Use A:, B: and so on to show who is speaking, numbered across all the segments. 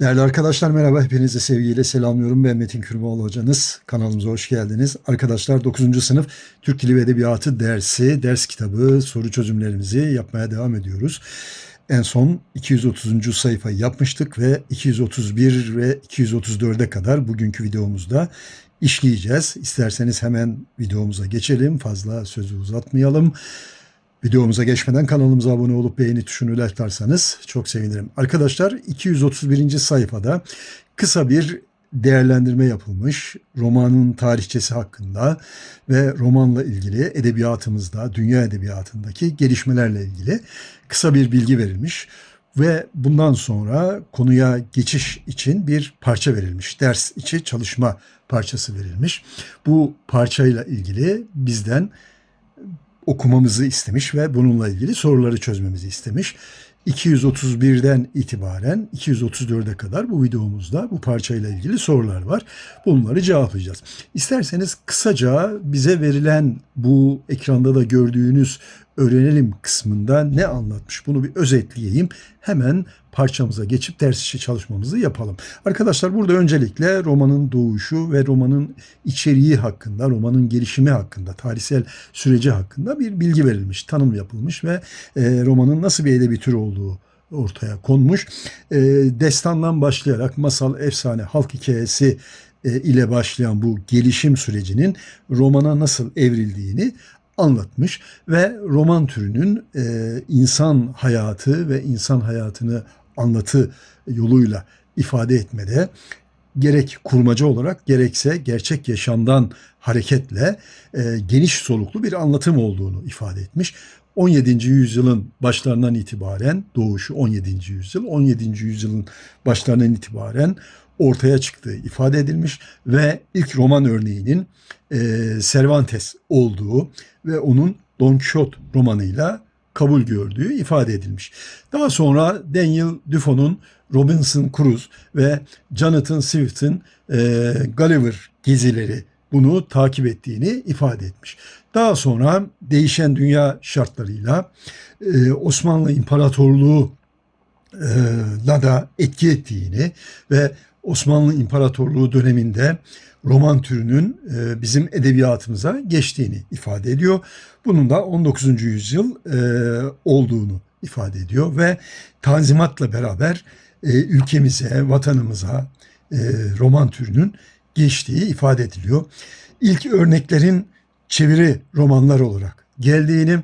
A: Değerli arkadaşlar merhaba. Hepinizi sevgiyle selamlıyorum. Ben Metin Kürmoğlu hocanız. Kanalımıza hoş geldiniz. Arkadaşlar 9. sınıf Türk Dili ve Edebiyatı dersi, ders kitabı, soru çözümlerimizi yapmaya devam ediyoruz. En son 230. sayfayı yapmıştık ve 231 ve 234'e kadar bugünkü videomuzda işleyeceğiz. İsterseniz hemen videomuza geçelim. Fazla sözü uzatmayalım. Videomuza geçmeden kanalımıza abone olup beğeni tuşunu ilerlerseniz çok sevinirim. Arkadaşlar 231. sayfada kısa bir değerlendirme yapılmış romanın tarihçesi hakkında ve romanla ilgili edebiyatımızda, dünya edebiyatındaki gelişmelerle ilgili kısa bir bilgi verilmiş ve bundan sonra konuya geçiş için bir parça verilmiş. Ders içi çalışma parçası verilmiş. Bu parçayla ilgili bizden okumamızı istemiş ve bununla ilgili soruları çözmemizi istemiş. 231'den itibaren 234'e kadar bu videomuzda bu parçayla ilgili sorular var. Bunları cevaplayacağız. İsterseniz kısaca bize verilen bu ekranda da gördüğünüz öğrenelim kısmında ne anlatmış bunu bir özetleyeyim. Hemen parçamıza geçip ders içi çalışmamızı yapalım. Arkadaşlar burada öncelikle romanın doğuşu ve romanın içeriği hakkında, romanın gelişimi hakkında, tarihsel süreci hakkında bir bilgi verilmiş, tanım yapılmış ve e, romanın nasıl bir edebi tür olduğu ortaya konmuş. E, destandan başlayarak masal, efsane, halk hikayesi e, ile başlayan bu gelişim sürecinin romana nasıl evrildiğini anlatmış ve roman türünün e, insan hayatı ve insan hayatını anlatı yoluyla ifade etmede gerek kurmaca olarak gerekse gerçek yaşamdan hareketle e, geniş soluklu bir anlatım olduğunu ifade etmiş. 17. yüzyılın başlarından itibaren doğuşu 17. yüzyıl 17. yüzyılın başlarından itibaren ortaya çıktığı ifade edilmiş ve ilk roman örneğinin e, Cervantes olduğu ve onun Don Quixote romanıyla kabul gördüğü ifade edilmiş. Daha sonra Daniel Defoe'nun Robinson Crusoe ve Jonathan Swift'in e, Gulliver gezileri bunu takip ettiğini ifade etmiş. Daha sonra değişen dünya şartlarıyla e, Osmanlı İmparatorluğu e, da etki ettiğini ve Osmanlı İmparatorluğu döneminde roman türünün e, bizim edebiyatımıza geçtiğini ifade ediyor. Bunun da 19. yüzyıl e, olduğunu ifade ediyor ve Tanzimat'la beraber e, ülkemize, vatanımıza roman türünün geçtiği ifade ediliyor. İlk örneklerin çeviri romanlar olarak geldiğini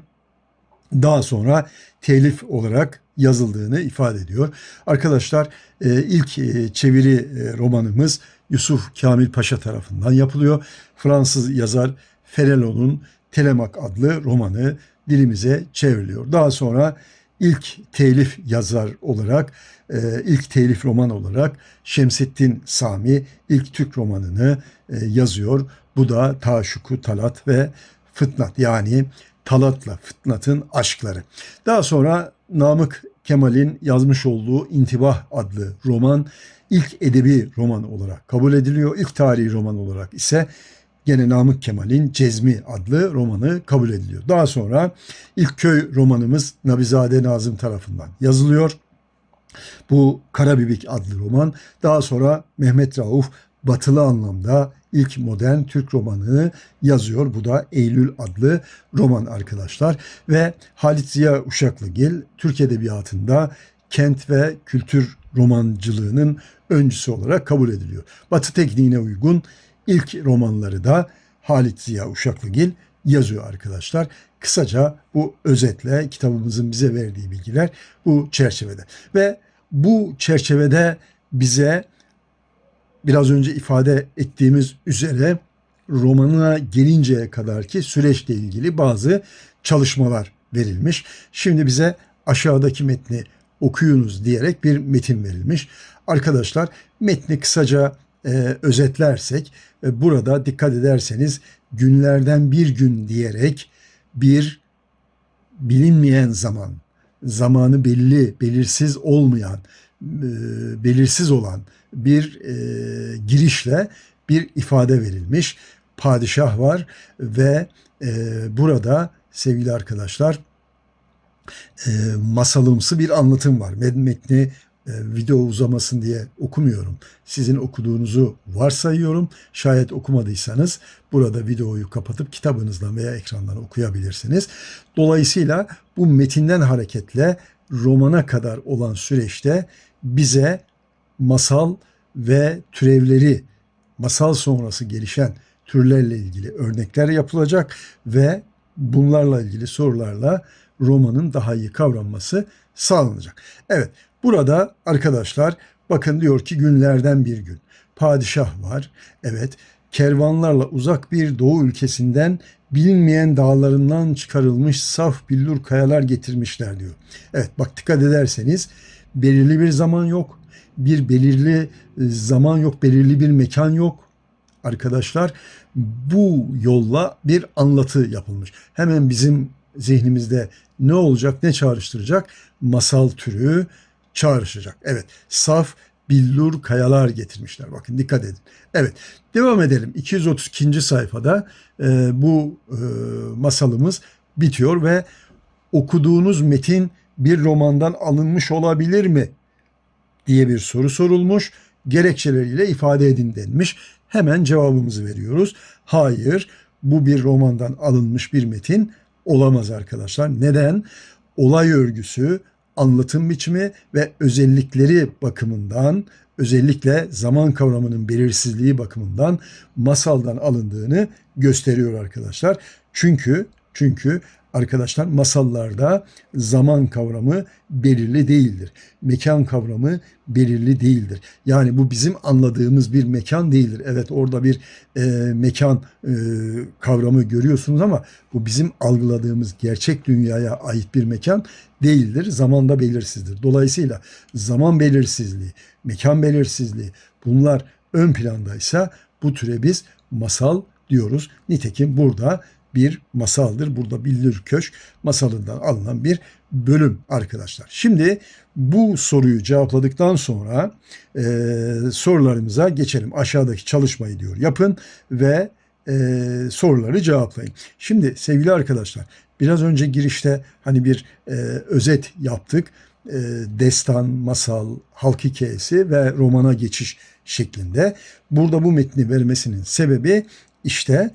A: daha sonra telif olarak yazıldığını ifade ediyor. Arkadaşlar ilk çeviri romanımız Yusuf Kamil Paşa tarafından yapılıyor. Fransız yazar Ferelon'un Telemak adlı romanı dilimize çevriliyor. Daha sonra ilk telif yazar olarak, e, ilk telif roman olarak Şemsettin Sami ilk Türk romanını e, yazıyor. Bu da Taşuku Talat ve Fıtnat yani Talat'la Fıtnat'ın aşkları. Daha sonra Namık Kemal'in yazmış olduğu İntibah adlı roman ilk edebi roman olarak kabul ediliyor. İlk tarihi roman olarak ise gene Namık Kemal'in Cezmi adlı romanı kabul ediliyor. Daha sonra ilk köy romanımız Nabizade Nazım tarafından yazılıyor. Bu Karabibik adlı roman. Daha sonra Mehmet Rauf batılı anlamda ilk modern Türk romanını yazıyor. Bu da Eylül adlı roman arkadaşlar. Ve Halit Ziya Uşaklıgil Türk Edebiyatı'nda kent ve kültür romancılığının öncüsü olarak kabul ediliyor. Batı tekniğine uygun ilk romanları da Halit Ziya Uşaklıgil yazıyor arkadaşlar. Kısaca bu özetle kitabımızın bize verdiği bilgiler bu çerçevede. Ve bu çerçevede bize biraz önce ifade ettiğimiz üzere romanına gelinceye kadarki süreçle ilgili bazı çalışmalar verilmiş. Şimdi bize aşağıdaki metni okuyunuz diyerek bir metin verilmiş. Arkadaşlar metni kısaca e, özetlersek e, burada dikkat ederseniz günlerden bir gün diyerek bir bilinmeyen zaman, zamanı belli, belirsiz olmayan, belirsiz olan bir e, girişle bir ifade verilmiş. Padişah var ve e, burada sevgili arkadaşlar e, masalımsı bir anlatım var. Metni e, video uzamasın diye okumuyorum. Sizin okuduğunuzu varsayıyorum. Şayet okumadıysanız burada videoyu kapatıp kitabınızdan veya ekrandan okuyabilirsiniz. Dolayısıyla bu metinden hareketle romana kadar olan süreçte bize masal ve türevleri, masal sonrası gelişen türlerle ilgili örnekler yapılacak ve bunlarla ilgili sorularla romanın daha iyi kavranması sağlanacak. Evet, burada arkadaşlar bakın diyor ki günlerden bir gün. Padişah var. Evet, kervanlarla uzak bir doğu ülkesinden bilinmeyen dağlarından çıkarılmış saf billur kayalar getirmişler diyor. Evet bak dikkat ederseniz belirli bir zaman yok. Bir belirli e, zaman yok, belirli bir mekan yok. Arkadaşlar bu yolla bir anlatı yapılmış. Hemen bizim zihnimizde ne olacak, ne çağrıştıracak? Masal türü çağrışacak. Evet, saf billur kayalar getirmişler. Bakın dikkat edin. Evet, devam edelim. 232. sayfada e, bu e, masalımız bitiyor ve okuduğunuz metin bir romandan alınmış olabilir mi diye bir soru sorulmuş. Gerekçeleriyle ifade edin denmiş. Hemen cevabımızı veriyoruz. Hayır, bu bir romandan alınmış bir metin olamaz arkadaşlar. Neden? Olay örgüsü, anlatım biçimi ve özellikleri bakımından özellikle zaman kavramının belirsizliği bakımından masaldan alındığını gösteriyor arkadaşlar. Çünkü çünkü arkadaşlar masallarda zaman kavramı belirli değildir. Mekan kavramı belirli değildir. Yani bu bizim anladığımız bir mekan değildir. Evet orada bir e, mekan e, kavramı görüyorsunuz ama bu bizim algıladığımız gerçek dünyaya ait bir mekan değildir. Zamanda belirsizdir. Dolayısıyla zaman belirsizliği, mekan belirsizliği bunlar ön plandaysa bu türe biz masal diyoruz. Nitekim burada bir masaldır. Burada Billur Köşk masalından alınan bir bölüm arkadaşlar. Şimdi bu soruyu cevapladıktan sonra e, sorularımıza geçelim. Aşağıdaki çalışmayı diyor yapın ve e, soruları cevaplayın. Şimdi sevgili arkadaşlar biraz önce girişte hani bir e, özet yaptık. E, destan, masal, halk hikayesi ve romana geçiş şeklinde. Burada bu metni vermesinin sebebi işte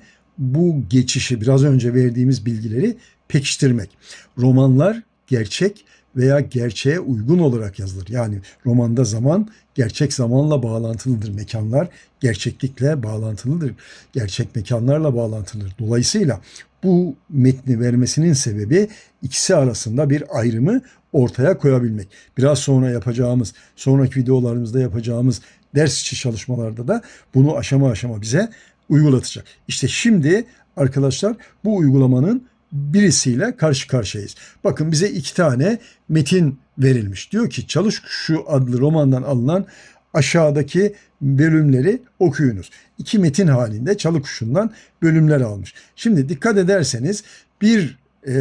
A: geçişi biraz önce verdiğimiz bilgileri pekiştirmek. Romanlar gerçek veya gerçeğe uygun olarak yazılır. Yani romanda zaman gerçek zamanla bağlantılıdır. Mekanlar gerçeklikle bağlantılıdır. Gerçek mekanlarla bağlantılıdır. Dolayısıyla bu metni vermesinin sebebi ikisi arasında bir ayrımı ortaya koyabilmek. Biraz sonra yapacağımız, sonraki videolarımızda yapacağımız ders içi çalışmalarda da bunu aşama aşama bize uygulatacak. İşte şimdi arkadaşlar bu uygulamanın birisiyle karşı karşıyayız. Bakın bize iki tane metin verilmiş. Diyor ki Çalış Kuşu adlı romandan alınan aşağıdaki bölümleri okuyunuz. İki metin halinde Çalı Kuşu'ndan bölümler almış. Şimdi dikkat ederseniz bir e,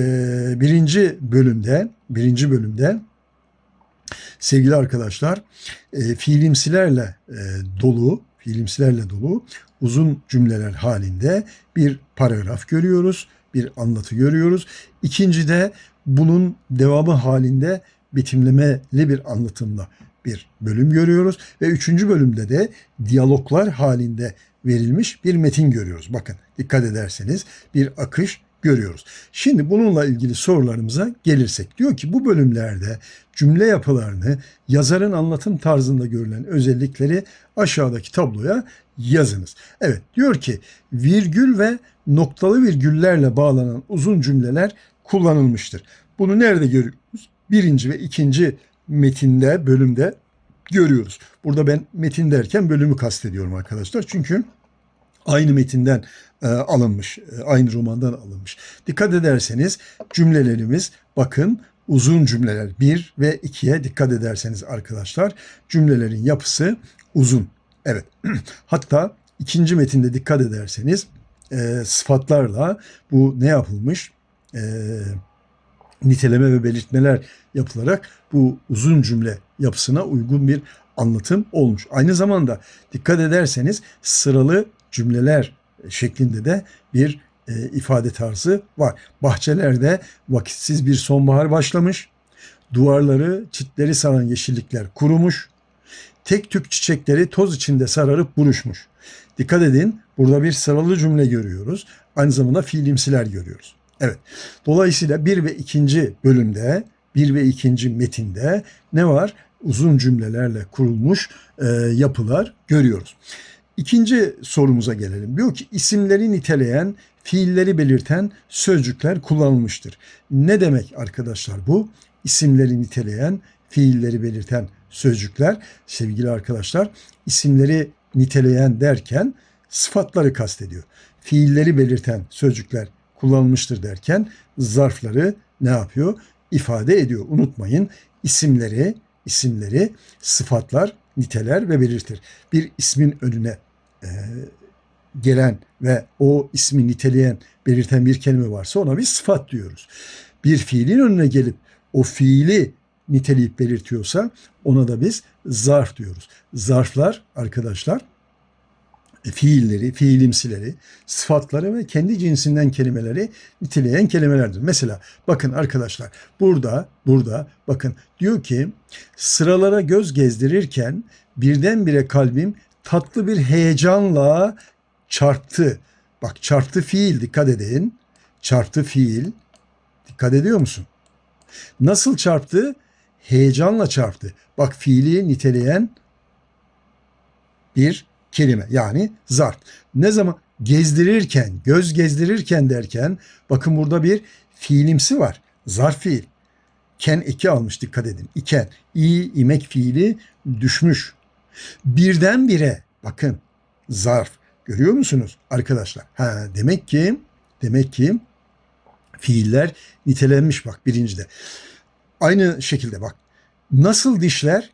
A: birinci bölümde birinci bölümde sevgili arkadaşlar e, fiilimsilerle e, dolu fiilimsilerle dolu uzun cümleler halinde bir paragraf görüyoruz, bir anlatı görüyoruz. İkinci de bunun devamı halinde betimlemeli bir anlatımla bir bölüm görüyoruz ve üçüncü bölümde de diyaloglar halinde verilmiş bir metin görüyoruz. Bakın dikkat ederseniz bir akış görüyoruz. Şimdi bununla ilgili sorularımıza gelirsek diyor ki bu bölümlerde cümle yapılarını yazarın anlatım tarzında görülen özellikleri aşağıdaki tabloya yazınız. Evet diyor ki virgül ve noktalı virgüllerle bağlanan uzun cümleler kullanılmıştır. Bunu nerede görüyoruz? Birinci ve ikinci metinde, bölümde görüyoruz. Burada ben metin derken bölümü kastediyorum arkadaşlar. Çünkü aynı metinden e, alınmış, e, aynı romandan alınmış. Dikkat ederseniz cümlelerimiz bakın uzun cümleler 1 ve 2'ye dikkat ederseniz arkadaşlar cümlelerin yapısı uzun. Evet. Hatta ikinci metinde dikkat ederseniz e, sıfatlarla bu ne yapılmış? E, niteleme ve belirtmeler yapılarak bu uzun cümle yapısına uygun bir anlatım olmuş. Aynı zamanda dikkat ederseniz sıralı cümleler şeklinde de bir e, ifade tarzı var. Bahçelerde vakitsiz bir sonbahar başlamış. Duvarları, çitleri saran yeşillikler kurumuş. Tek tük çiçekleri toz içinde sararıp buruşmuş. Dikkat edin burada bir sıralı cümle görüyoruz. Aynı zamanda fiilimsiler görüyoruz. Evet. Dolayısıyla bir ve ikinci bölümde, bir ve ikinci metinde ne var? Uzun cümlelerle kurulmuş e, yapılar görüyoruz. İkinci sorumuza gelelim. Diyor ki isimleri niteleyen, fiilleri belirten sözcükler kullanılmıştır. Ne demek arkadaşlar bu? İsimleri niteleyen, fiilleri belirten sözcükler sevgili arkadaşlar isimleri niteleyen derken sıfatları kastediyor. Fiilleri belirten sözcükler kullanılmıştır derken zarfları ne yapıyor? ifade ediyor. Unutmayın isimleri isimleri sıfatlar niteler ve belirtir. Bir ismin önüne e, gelen ve o ismi niteleyen, belirten bir kelime varsa ona bir sıfat diyoruz. Bir fiilin önüne gelip o fiili niteleyip belirtiyorsa ona da biz zarf diyoruz. Zarflar arkadaşlar e, fiilleri, fiilimsileri, sıfatları ve kendi cinsinden kelimeleri niteleyen kelimelerdir. Mesela bakın arkadaşlar burada burada bakın diyor ki sıralara göz gezdirirken birdenbire kalbim tatlı bir heyecanla çarptı. Bak çarptı fiil dikkat edin. Çarptı fiil. Dikkat ediyor musun? Nasıl çarptı? Heyecanla çarptı. Bak fiili niteleyen bir kelime yani zarf. Ne zaman gezdirirken, göz gezdirirken derken bakın burada bir fiilimsi var. Zarf fiil. Ken eki almış dikkat edin. İken, i imek fiili düşmüş. Birdenbire bakın zarf. Görüyor musunuz arkadaşlar? Ha, demek ki demek ki fiiller nitelenmiş bak birincide. Aynı şekilde bak. Nasıl dişler?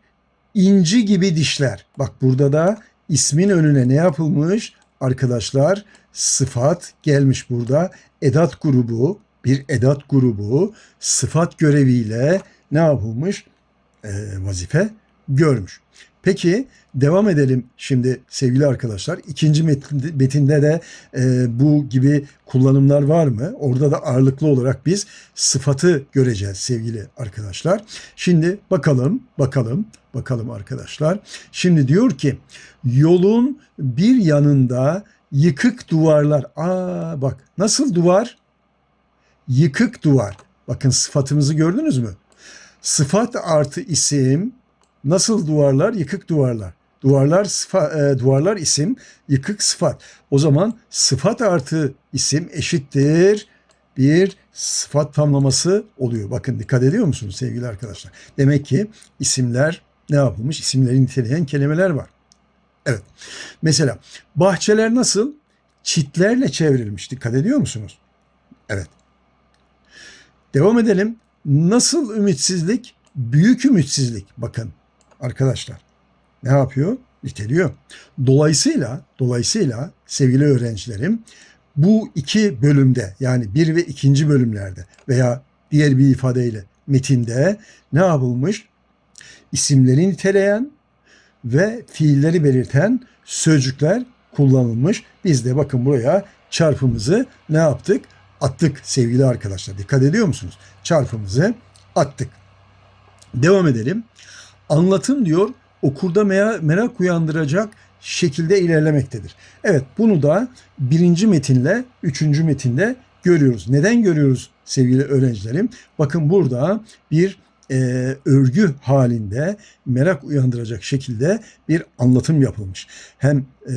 A: İnci gibi dişler. Bak burada da ismin önüne ne yapılmış? Arkadaşlar sıfat gelmiş burada. Edat grubu, bir edat grubu sıfat göreviyle ne yapılmış? Ee, vazife görmüş. Peki devam edelim şimdi sevgili arkadaşlar. İkinci metinde, de e, bu gibi kullanımlar var mı? Orada da ağırlıklı olarak biz sıfatı göreceğiz sevgili arkadaşlar. Şimdi bakalım, bakalım, bakalım arkadaşlar. Şimdi diyor ki yolun bir yanında yıkık duvarlar. Aa bak nasıl duvar? Yıkık duvar. Bakın sıfatımızı gördünüz mü? Sıfat artı isim Nasıl duvarlar? Yıkık duvarlar. Duvarlar sıfa, e, duvarlar isim, yıkık sıfat. O zaman sıfat artı isim eşittir bir sıfat tamlaması oluyor. Bakın dikkat ediyor musunuz sevgili arkadaşlar? Demek ki isimler ne yapılmış? İsimleri niteleyen kelimeler var. Evet. Mesela bahçeler nasıl? Çitlerle çevrilmiş. Dikkat ediyor musunuz? Evet. Devam edelim. Nasıl ümitsizlik? Büyük ümitsizlik. Bakın arkadaşlar. Ne yapıyor? Niteliyor. Dolayısıyla, dolayısıyla sevgili öğrencilerim bu iki bölümde yani bir ve ikinci bölümlerde veya diğer bir ifadeyle metinde ne yapılmış? İsimleri niteleyen ve fiilleri belirten sözcükler kullanılmış. Biz de bakın buraya çarpımızı ne yaptık? Attık sevgili arkadaşlar. Dikkat ediyor musunuz? Çarpımızı attık. Devam edelim. Anlatım diyor okurda merak uyandıracak şekilde ilerlemektedir. Evet bunu da birinci metinle üçüncü metinde görüyoruz. Neden görüyoruz sevgili öğrencilerim? Bakın burada bir e, örgü halinde merak uyandıracak şekilde bir anlatım yapılmış. Hem e,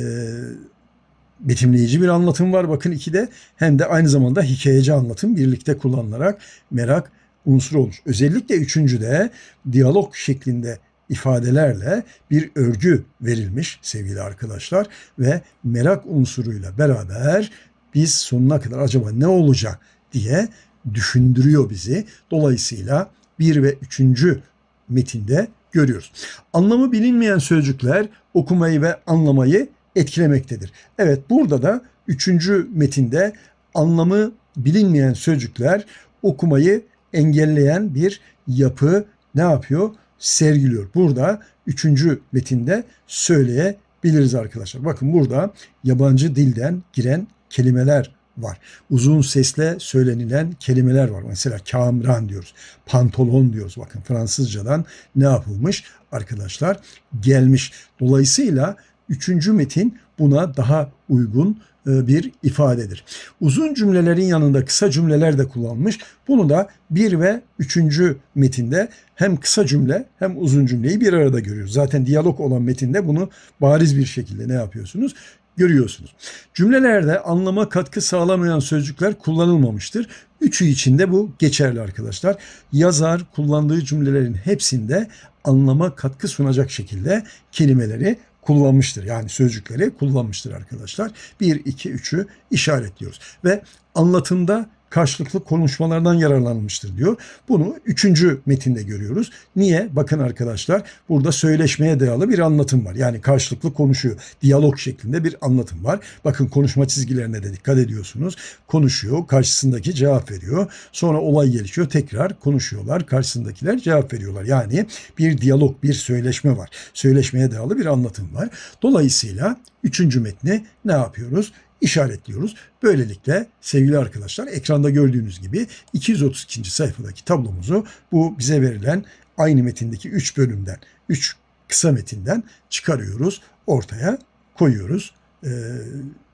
A: betimleyici bir anlatım var bakın ikide hem de aynı zamanda hikayeci anlatım birlikte kullanılarak merak unsuru olmuş. Özellikle üçüncüde diyalog şeklinde ifadelerle bir örgü verilmiş sevgili arkadaşlar ve merak unsuruyla beraber biz sonuna kadar acaba ne olacak diye düşündürüyor bizi. Dolayısıyla bir ve üçüncü metinde görüyoruz. Anlamı bilinmeyen sözcükler okumayı ve anlamayı etkilemektedir. Evet burada da üçüncü metinde anlamı bilinmeyen sözcükler okumayı engelleyen bir yapı ne yapıyor? Sergiliyor. Burada üçüncü metinde söyleyebiliriz arkadaşlar. Bakın burada yabancı dilden giren kelimeler var. Uzun sesle söylenilen kelimeler var. Mesela kamran diyoruz. Pantolon diyoruz. Bakın Fransızcadan ne yapılmış? Arkadaşlar gelmiş. Dolayısıyla üçüncü metin buna daha uygun e, bir ifadedir. Uzun cümlelerin yanında kısa cümleler de kullanmış. Bunu da bir ve üçüncü metinde hem kısa cümle hem uzun cümleyi bir arada görüyoruz. Zaten diyalog olan metinde bunu bariz bir şekilde ne yapıyorsunuz? Görüyorsunuz. Cümlelerde anlama katkı sağlamayan sözcükler kullanılmamıştır. Üçü için de bu geçerli arkadaşlar. Yazar kullandığı cümlelerin hepsinde anlama katkı sunacak şekilde kelimeleri kullanmıştır. Yani sözcükleri kullanmıştır arkadaşlar. 1, 2, 3'ü işaretliyoruz. Ve anlatımda karşılıklı konuşmalardan yararlanmıştır diyor. Bunu üçüncü metinde görüyoruz. Niye? Bakın arkadaşlar burada söyleşmeye dayalı bir anlatım var. Yani karşılıklı konuşuyor. Diyalog şeklinde bir anlatım var. Bakın konuşma çizgilerine de dikkat ediyorsunuz. Konuşuyor, karşısındaki cevap veriyor. Sonra olay gelişiyor, tekrar konuşuyorlar. Karşısındakiler cevap veriyorlar. Yani bir diyalog, bir söyleşme var. Söyleşmeye dayalı bir anlatım var. Dolayısıyla üçüncü metni ne yapıyoruz? İşaretliyoruz. Böylelikle sevgili arkadaşlar ekranda gördüğünüz gibi 232. sayfadaki tablomuzu bu bize verilen aynı metindeki 3 bölümden, 3 kısa metinden çıkarıyoruz, ortaya koyuyoruz. Ee,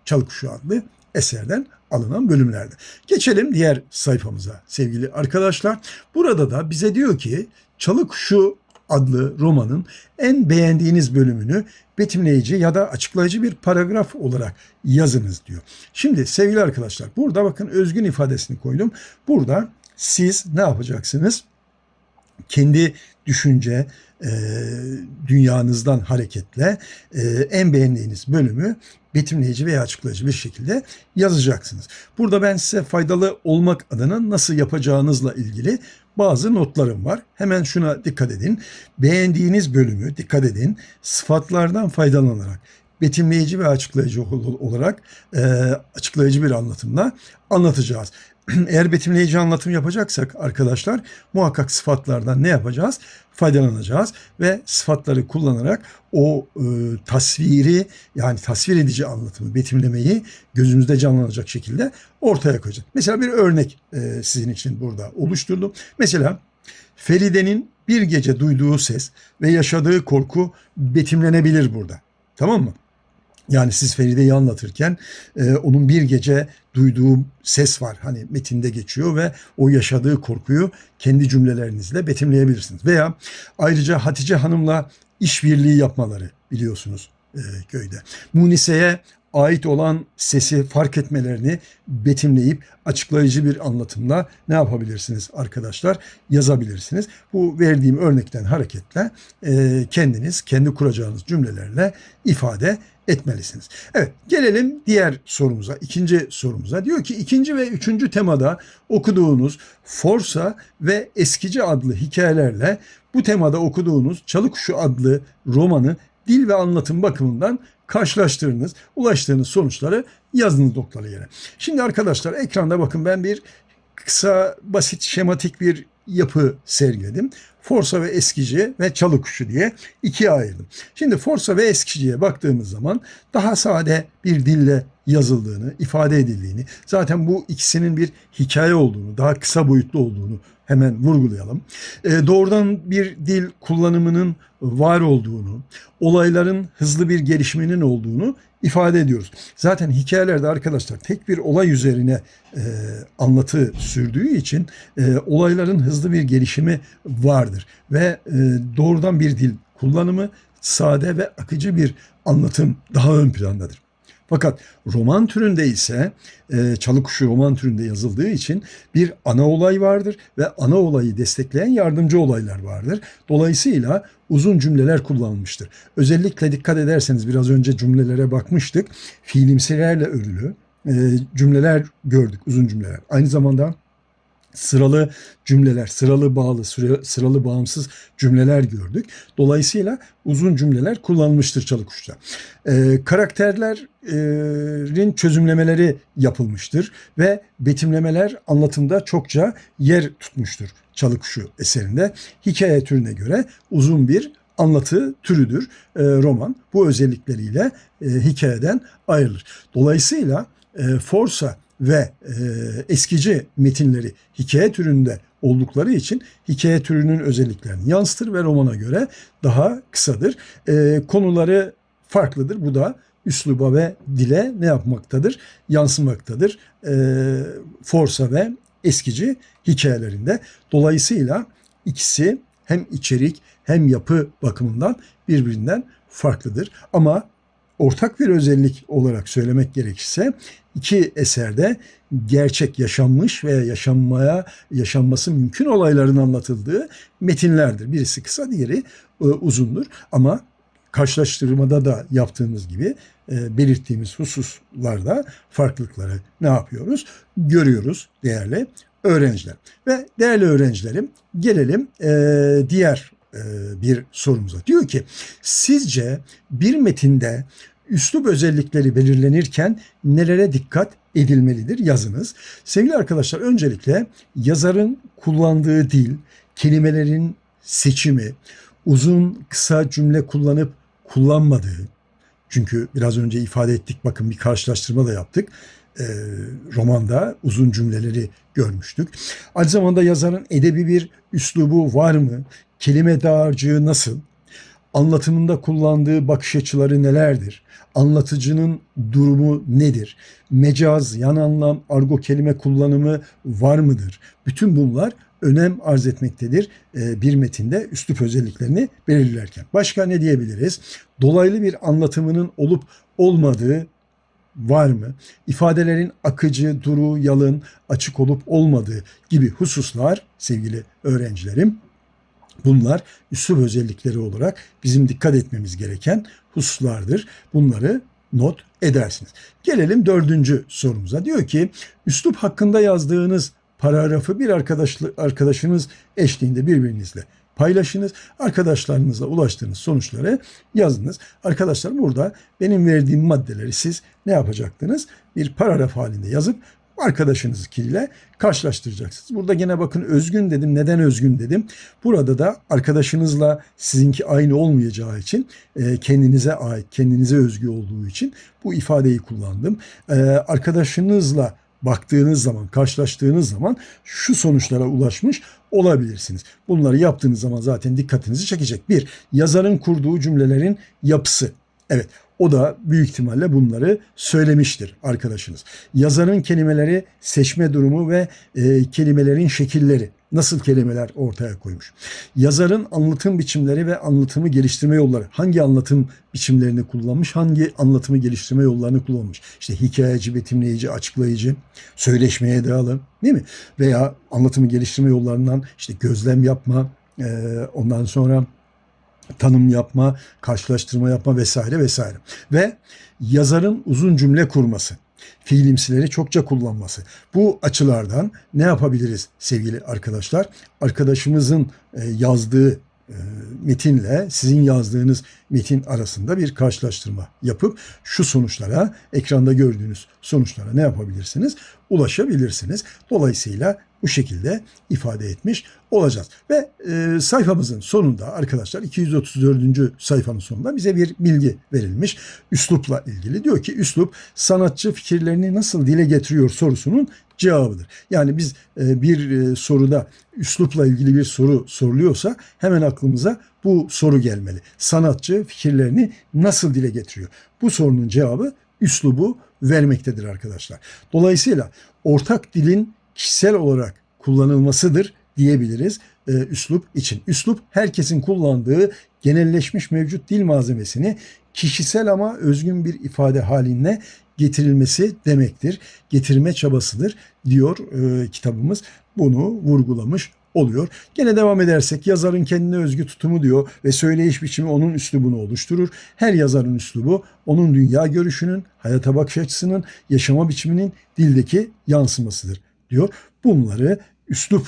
A: Çalıkuşu adlı eserden alınan bölümlerde. Geçelim diğer sayfamıza sevgili arkadaşlar. Burada da bize diyor ki Çalıkuşu adlı romanın en beğendiğiniz bölümünü betimleyici ya da açıklayıcı bir paragraf olarak yazınız diyor. Şimdi sevgili arkadaşlar burada bakın özgün ifadesini koydum. Burada siz ne yapacaksınız? Kendi düşünce e, dünyanızdan hareketle e, en beğendiğiniz bölümü betimleyici veya açıklayıcı bir şekilde yazacaksınız. Burada ben size faydalı olmak adına nasıl yapacağınızla ilgili bazı notlarım var. Hemen şuna dikkat edin. Beğendiğiniz bölümü dikkat edin. Sıfatlardan faydalanarak betimleyici ve açıklayıcı olarak e, açıklayıcı bir anlatımla anlatacağız. Eğer betimleyici anlatım yapacaksak arkadaşlar muhakkak sıfatlardan ne yapacağız? Faydalanacağız ve sıfatları kullanarak o e, tasviri yani tasvir edici anlatımı, betimlemeyi gözümüzde canlanacak şekilde ortaya koyacağız. Mesela bir örnek e, sizin için burada oluşturdum. Mesela Feride'nin bir gece duyduğu ses ve yaşadığı korku betimlenebilir burada. Tamam mı? Yani siz Feride'yi anlatırken e, onun bir gece duyduğu ses var. Hani metinde geçiyor ve o yaşadığı korkuyu kendi cümlelerinizle betimleyebilirsiniz. Veya ayrıca Hatice Hanım'la işbirliği yapmaları biliyorsunuz e, köyde. Munise'ye ait olan sesi fark etmelerini betimleyip açıklayıcı bir anlatımla ne yapabilirsiniz arkadaşlar? Yazabilirsiniz. Bu verdiğim örnekten hareketle e, kendiniz kendi kuracağınız cümlelerle ifade etmelisiniz. Evet gelelim diğer sorumuza, ikinci sorumuza. Diyor ki ikinci ve üçüncü temada okuduğunuz Forsa ve Eskici adlı hikayelerle bu temada okuduğunuz Çalıkuşu adlı romanı dil ve anlatım bakımından karşılaştırdınız. Ulaştığınız sonuçları yazdınız noktalı yere. Şimdi arkadaşlar ekranda bakın ben bir kısa basit şematik bir yapı sergiledim. Forsa ve eskici ve çalı kuşu diye ikiye ayırdım. Şimdi Forsa ve eskiciye baktığımız zaman daha sade bir dille yazıldığını, ifade edildiğini, zaten bu ikisinin bir hikaye olduğunu, daha kısa boyutlu olduğunu hemen vurgulayalım. E, doğrudan bir dil kullanımının var olduğunu, olayların hızlı bir gelişmenin olduğunu ifade ediyoruz. Zaten hikayelerde arkadaşlar tek bir olay üzerine e, anlatı sürdüğü için e, olayların hızlı bir gelişimi vardır ve e, doğrudan bir dil kullanımı sade ve akıcı bir anlatım daha ön plandadır. Fakat roman türünde ise e, Çalıkuşu roman türünde yazıldığı için bir ana olay vardır ve ana olayı destekleyen yardımcı olaylar vardır. Dolayısıyla uzun cümleler kullanılmıştır. Özellikle dikkat ederseniz biraz önce cümlelere bakmıştık. Fiilimsilerle örülü e, cümleler gördük, uzun cümleler. Aynı zamanda sıralı cümleler, sıralı bağlı, sıralı bağımsız cümleler gördük. Dolayısıyla uzun cümleler kullanılmıştır Çalıkuş'ta. Ee, karakterlerin çözümlemeleri yapılmıştır ve betimlemeler anlatımda çokça yer tutmuştur Çalıkuşu eserinde. Hikaye türüne göre uzun bir anlatı türüdür e, roman. Bu özellikleriyle e, hikayeden ayrılır. Dolayısıyla e, Forsa ve e, eskici metinleri hikaye türünde oldukları için hikaye türünün özelliklerini yansıtır ve romana göre daha kısadır. E, konuları farklıdır. Bu da üsluba ve dile ne yapmaktadır? Yansımaktadır. E, Forsa ve eskici hikayelerinde. Dolayısıyla ikisi hem içerik hem yapı bakımından birbirinden farklıdır. Ama ortak bir özellik olarak söylemek gerekirse iki eserde gerçek yaşanmış veya yaşanmaya yaşanması mümkün olayların anlatıldığı metinlerdir. Birisi kısa, diğeri e, uzundur ama karşılaştırmada da yaptığımız gibi e, belirttiğimiz hususlarda farklılıkları ne yapıyoruz? Görüyoruz değerli öğrenciler. Ve değerli öğrencilerim gelelim e, diğer bir sorumuza. Diyor ki sizce bir metinde üslup özellikleri belirlenirken nelere dikkat edilmelidir yazınız. Sevgili arkadaşlar öncelikle yazarın kullandığı dil, kelimelerin seçimi, uzun kısa cümle kullanıp kullanmadığı, çünkü biraz önce ifade ettik bakın bir karşılaştırma da yaptık. E, romanda uzun cümleleri görmüştük. Aynı zamanda yazarın edebi bir üslubu var mı? Kelime dağarcığı nasıl? Anlatımında kullandığı bakış açıları nelerdir? Anlatıcının durumu nedir? Mecaz, yan anlam, argo kelime kullanımı var mıdır? Bütün bunlar önem arz etmektedir e, bir metinde üslup özelliklerini belirlerken. Başka ne diyebiliriz? Dolaylı bir anlatımının olup olmadığı var mı? İfadelerin akıcı, duru, yalın, açık olup olmadığı gibi hususlar sevgili öğrencilerim Bunlar üslup özellikleri olarak bizim dikkat etmemiz gereken hususlardır. Bunları not edersiniz. Gelelim dördüncü sorumuza. Diyor ki üslup hakkında yazdığınız paragrafı bir arkadaşlı, arkadaşınız eşliğinde birbirinizle paylaşınız. Arkadaşlarınızla ulaştığınız sonuçları yazınız. Arkadaşlar burada benim verdiğim maddeleri siz ne yapacaktınız? Bir paragraf halinde yazıp arkadaşınızkiyle karşılaştıracaksınız. Burada gene bakın özgün dedim. Neden özgün dedim? Burada da arkadaşınızla sizinki aynı olmayacağı için e, kendinize ait, kendinize özgü olduğu için bu ifadeyi kullandım. E, arkadaşınızla baktığınız zaman, karşılaştığınız zaman şu sonuçlara ulaşmış olabilirsiniz. Bunları yaptığınız zaman zaten dikkatinizi çekecek. Bir, yazarın kurduğu cümlelerin yapısı. Evet, o da büyük ihtimalle bunları söylemiştir arkadaşınız. Yazarın kelimeleri seçme durumu ve e, kelimelerin şekilleri nasıl kelimeler ortaya koymuş. Yazarın anlatım biçimleri ve anlatımı geliştirme yolları. Hangi anlatım biçimlerini kullanmış, hangi anlatımı geliştirme yollarını kullanmış. İşte hikayeci, betimleyici, açıklayıcı, söyleşmeye dayalı değil mi? Veya anlatımı geliştirme yollarından işte gözlem yapma, e, ondan sonra tanım yapma, karşılaştırma yapma vesaire vesaire. Ve yazarın uzun cümle kurması, fiilimsileri çokça kullanması. Bu açılardan ne yapabiliriz sevgili arkadaşlar? Arkadaşımızın e, yazdığı e, metinle sizin yazdığınız metin arasında bir karşılaştırma yapıp şu sonuçlara, ekranda gördüğünüz sonuçlara ne yapabilirsiniz? Ulaşabilirsiniz. Dolayısıyla bu şekilde ifade etmiş olacağız. Ve e, sayfamızın sonunda arkadaşlar 234. sayfanın sonunda bize bir bilgi verilmiş. Üslupla ilgili diyor ki üslup sanatçı fikirlerini nasıl dile getiriyor sorusunun cevabıdır. Yani biz e, bir e, soruda üslupla ilgili bir soru soruluyorsa hemen aklımıza bu soru gelmeli. Sanatçı fikirlerini nasıl dile getiriyor? Bu sorunun cevabı üslubu vermektedir arkadaşlar. Dolayısıyla ortak dilin kişisel olarak kullanılmasıdır diyebiliriz e, üslup için. Üslup herkesin kullandığı genelleşmiş mevcut dil malzemesini kişisel ama özgün bir ifade haline getirilmesi demektir. Getirme çabasıdır diyor e, kitabımız. Bunu vurgulamış oluyor. Gene devam edersek yazarın kendine özgü tutumu diyor ve söyleyiş biçimi onun üslubunu oluşturur. Her yazarın üslubu onun dünya görüşünün, hayata bakış açısının, yaşama biçiminin dildeki yansımasıdır diyor. Bunları üslup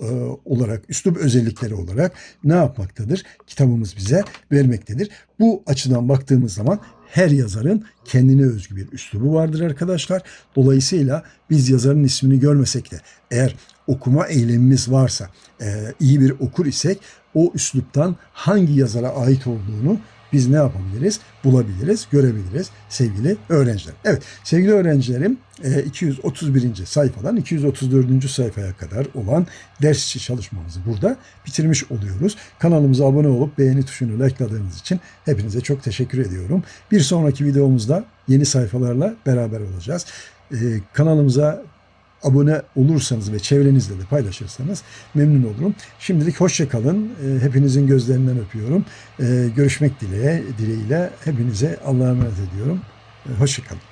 A: e, olarak, üslup özellikleri olarak ne yapmaktadır? Kitabımız bize vermektedir. Bu açıdan baktığımız zaman her yazarın kendine özgü bir üslubu vardır arkadaşlar. Dolayısıyla biz yazarın ismini görmesek de eğer okuma eylemimiz varsa, e, iyi bir okur isek o üsluptan hangi yazara ait olduğunu biz ne yapabiliriz? Bulabiliriz, görebiliriz sevgili öğrenciler. Evet sevgili öğrencilerim e, 231. sayfadan 234. sayfaya kadar olan ders içi çalışmamızı burada bitirmiş oluyoruz. Kanalımıza abone olup beğeni tuşunu likeladığınız için hepinize çok teşekkür ediyorum. Bir sonraki videomuzda yeni sayfalarla beraber olacağız. E, kanalımıza abone olursanız ve çevrenizde de paylaşırsanız memnun olurum. Şimdilik hoşça kalın. E, Hepinizin gözlerinden öpüyorum. E, Görüşmek dileğiyle, hepinize Allah'a emanet ediyorum. E, Hoşça.